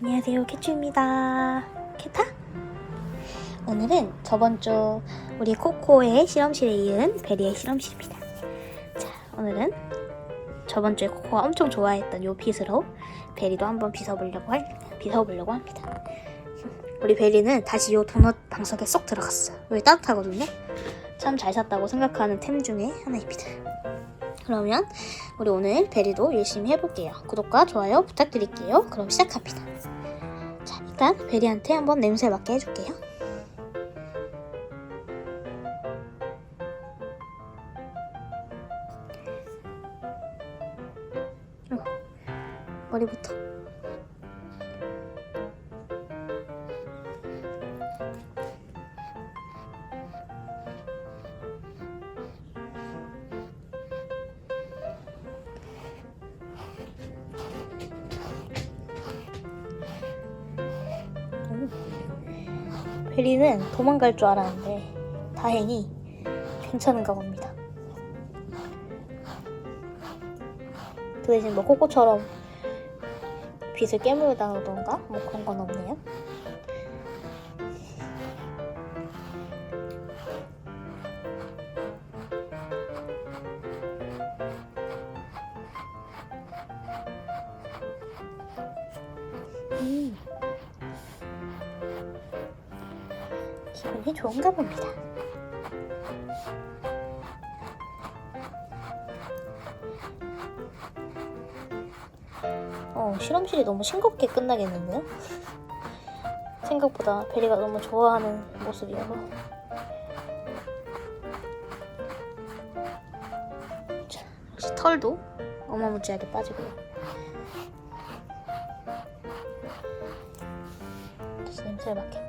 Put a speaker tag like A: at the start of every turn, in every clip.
A: 안녕하세요 캐츄입니다. 캐타? 오늘은 저번 주 우리 코코의 실험실에 이은 베리의 실험실입니다. 자 오늘은 저번 주에 코코가 엄청 좋아했던 요 빗으로 베리도 한번 빗어보려고 할 빗어보려고 합니다. 우리 베리는 다시 요 도넛 방석에 쏙 들어갔어요. 여기 따뜻하거든요? 참 잘 샀다고 생각하는 템 중에 하나입니다 그러면 우리 오늘 베리도 열심히 해볼게요. 구독과 좋아요 부탁드릴게요. 그럼 시작합니다. 자, 일단 베리한테 한번 냄새 맡게 해줄게요. 어, 머리부터. 베리는 도망갈 줄 알았는데 다행히 괜찮은가 봅니다. 그 대신 뭐 코코처럼 빛을 깨물다던가 뭐 그런 건 없네요. 음. 기분이 좋은가 봅니다. 어, 실험실이 너무 싱겁게 끝나겠는데요? 생각보다 베리가 너무 좋아하는 모습이어서. 자, 역시 털도 어마무지하게 빠지고요. 냄새를 맡게.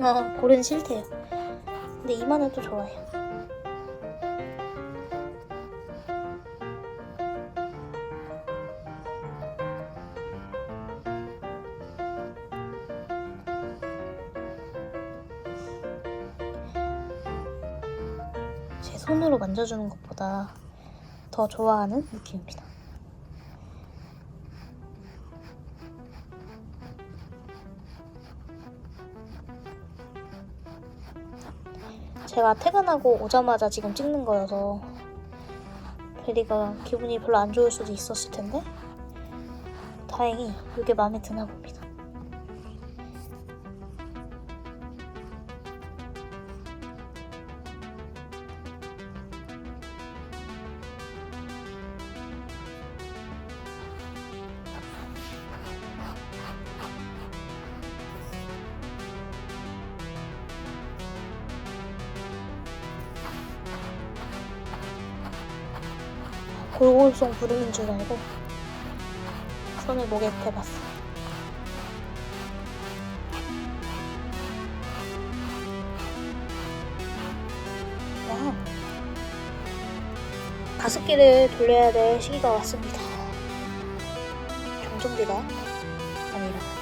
A: 아, 고른 싫대요. 근데 이마는 또 좋아요. 제 손으로 만져주는 것보다 더 좋아하는 느낌입니다. 제가 퇴근하고 오자마자 지금 찍는 거여서 베리가 기분이 별로 안 좋을 수도 있었을 텐데 다행히 이게 마음에 드나 봅니다. 골골송 부르는 줄 알고 손을 목에 대봤어. 와. 가습기를 돌려야 될 시기가 왔습니다. 종종비가 아니라.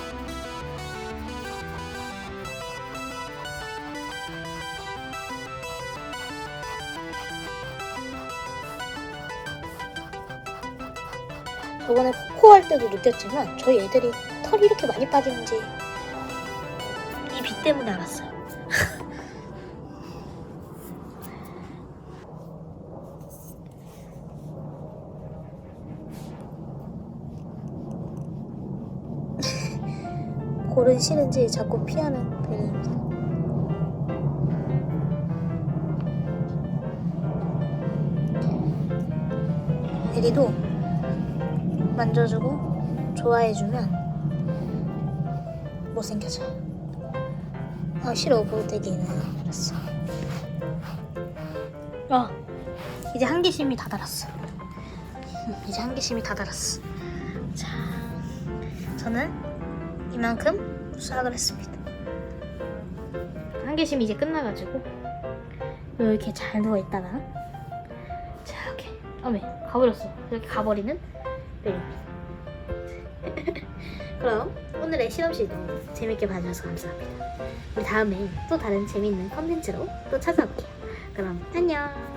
A: 저번에 코코 할 때도 느꼈지만 저희 애들이 털이 이렇게 많이 빠지는지 이빛 때문에 알았어요. 골은 싫은지 자꾸 피하는 베리입니다. 베리도 만져주고 좋아해주면 못생겨져요. 아 싫어 보태기는 그랬어. 아 이제 한기심이 다 달았어. 이제 한기심이 다 달았어. 자 저는 이만큼 수락을 했습니다. 한기심이 이제 끝나가지고 이렇게 잘 누워 있다가 자 이렇게 어메 가버렸어. 이렇게 가버리는. 그럼 오늘의 실험실도 재밌게 봐주셔서 감사합니다. 우리 다음에 또 다른 재밌는 컨텐츠로 또 찾아올게요. 그럼 안녕.